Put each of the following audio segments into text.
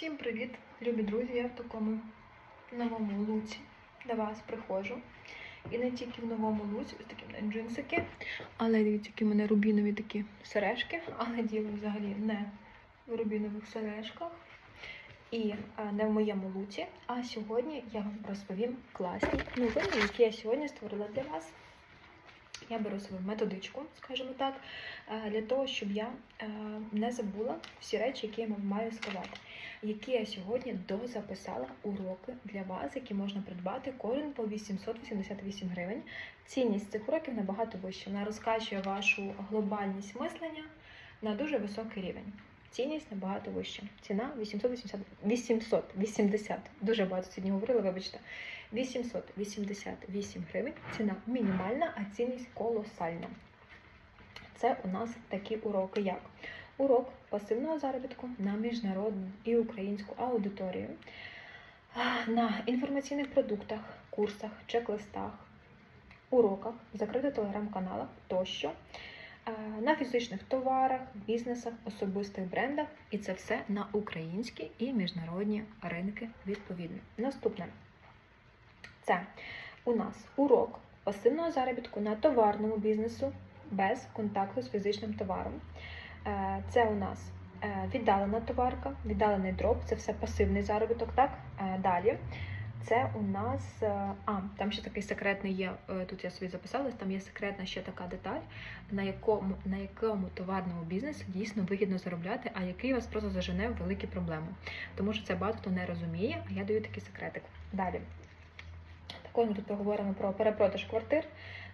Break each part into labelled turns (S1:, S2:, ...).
S1: всім привіт, любі друзі! Я в такому новому луці до вас приходжу. І не тільки в новому луці, ось такі мене джинсики, але дивіться, які в мене рубінові такі сережки, але діло взагалі не в рубінових сережках і не в моєму луці. А сьогодні я вам розповім класні новини, які я сьогодні створила для вас. Я беру свою методичку, скажімо так, е, для того, щоб я е, не забула всі речі, які я маю сказати, які я сьогодні дозаписала уроки для вас, які можна придбати кожен по 888 гривень. Цінність цих уроків набагато вища. Вона розкачує вашу глобальність мислення на дуже високий рівень. Цінність набагато вища. Ціна 880, 880. Дуже багато сьогодні говорила, вибачте. 888 гривень. Ціна мінімальна, а цінність колосальна. Це у нас такі уроки, як урок пасивного заробітку на міжнародну і українську аудиторію, на інформаційних продуктах, курсах, чек-листах, уроках, закритих телеграм-каналах тощо, на фізичних товарах, бізнесах, особистих брендах, і це все на українські і міжнародні ринки відповідно. Наступне це у нас урок пасивного заробітку на товарному бізнесу без контакту з фізичним товаром. Е, Це у нас е, віддалена товарка, віддалений дроп, це все пасивний заробіток. Так Е, далі. Це у нас е, а там ще такий секретний є. е, Тут я собі записалась. Там є секретна ще така деталь, на якому на якому товарному бізнесі дійсно вигідно заробляти, а який вас просто зажене в великі проблеми. Тому що це багато хто не розуміє. А я даю такий секретик. Далі. Також ми тут поговоримо про перепродаж квартир,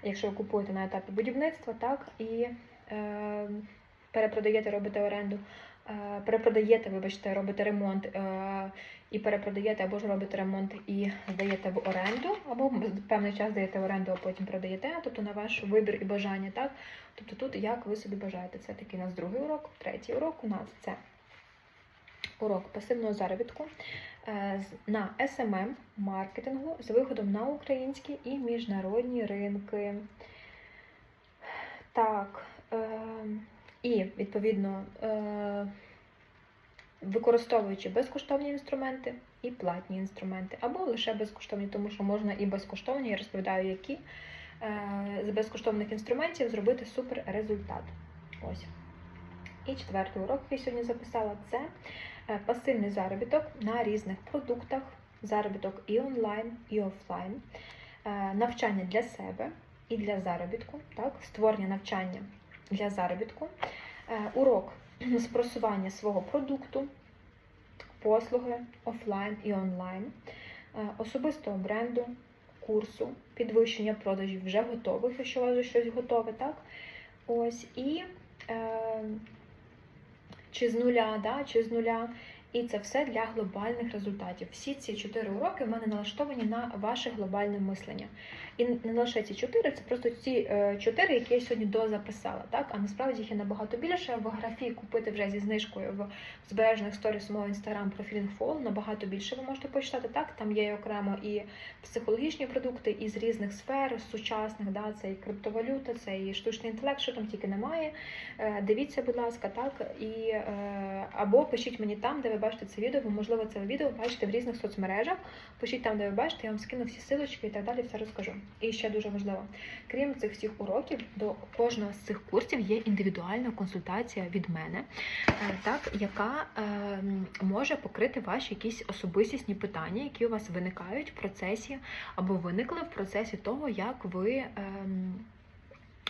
S1: якщо ви купуєте на етапі будівництва, так, і е, перепродаєте, робите оренду, перепродаєте, вибачте, робите ремонт е, і перепродаєте, або ж робите ремонт і здаєте в оренду, або певний час даєте в оренду, а потім продаєте, тобто на ваш вибір і бажання, так? Тобто тут як ви собі бажаєте. Це такий у нас другий урок, третій урок у нас це урок пасивного заробітку е, на SMM маркетингу з виходом на українські і міжнародні ринки. Так, е, і відповідно, е, використовуючи безкоштовні інструменти і платні інструменти, або лише безкоштовні, тому що можна і безкоштовні, я розповідаю, які е, з безкоштовних інструментів зробити супер результат. Ось. І четвертий урок, який сьогодні записала, це е, пасивний заробіток на різних продуктах, заробіток і онлайн, і офлайн, е, навчання для себе і для заробітку, так, створення навчання для заробітку, урок з просування свого продукту, послуги офлайн і онлайн, е, особистого бренду, курсу, підвищення продажів вже готових, якщо у вас щось готове, так? Ось і е, чи з нуля, да, чи з нуля. І це все для глобальних результатів. Всі ці чотири уроки в мене налаштовані на ваше глобальне мислення. І не лише ці чотири, це просто ці е, чотири, які я сьогодні дозаписала. Так? А насправді їх є набагато більше. В графі купити вже зі знижкою в збережених сторіс мого інстаграм профілінг фол. Набагато більше ви можете почитати. Так, там є окремо і психологічні продукти із різних сфер, сучасних. Да? Це і криптовалюта, це і штучний інтелект, що там тільки немає. Е, Дивіться, будь ласка, так і е, або пишіть мені там, де ви бачите це відео. Ви, можливо, це відео бачите в різних соцмережах. Пишіть там, де ви бачите, я вам скину всі силочки і так далі, все розкажу. І ще дуже важливо, крім цих всіх уроків, до кожного з цих курсів є індивідуальна консультація від мене, е, так, яка е, може покрити ваші якісь особистісні питання, які у вас виникають в процесі або виникли в процесі того, як ви.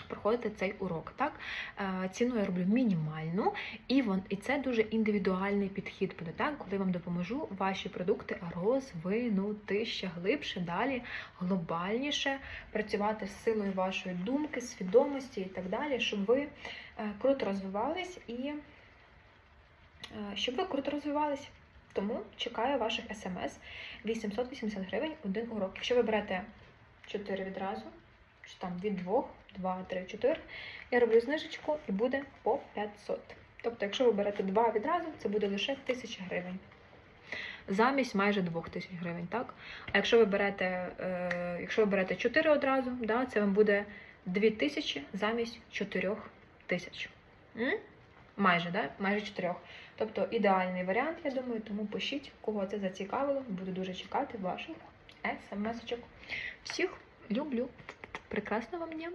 S1: Проходите цей урок, так Е, ціну я роблю мінімальну, і вон і це дуже індивідуальний підхід буде, так коли вам допоможу ваші продукти розвинути ще глибше, далі глобальніше, працювати з силою вашої думки, свідомості і так далі, щоб ви е, круто розвивались і е, щоб ви круто розвивались. Тому чекаю ваших смс 880 гривень один урок. Якщо ви берете 4 відразу, чи там від 2, 2, 3, 4, я роблю знижечку і буде по 500. Тобто, якщо ви берете 2 відразу, це буде лише 1000 гривень. Замість майже 2000 гривень, так? А якщо ви берете, е, якщо ви берете 4 одразу, да, це вам буде 2000 замість 4000. М? Майже, да? Майже 4. Тобто ідеальний варіант, я думаю, тому пишіть, кого це зацікавило. Буду дуже чекати ваших смс-очок. Всіх люблю. Прекрасного вам дня!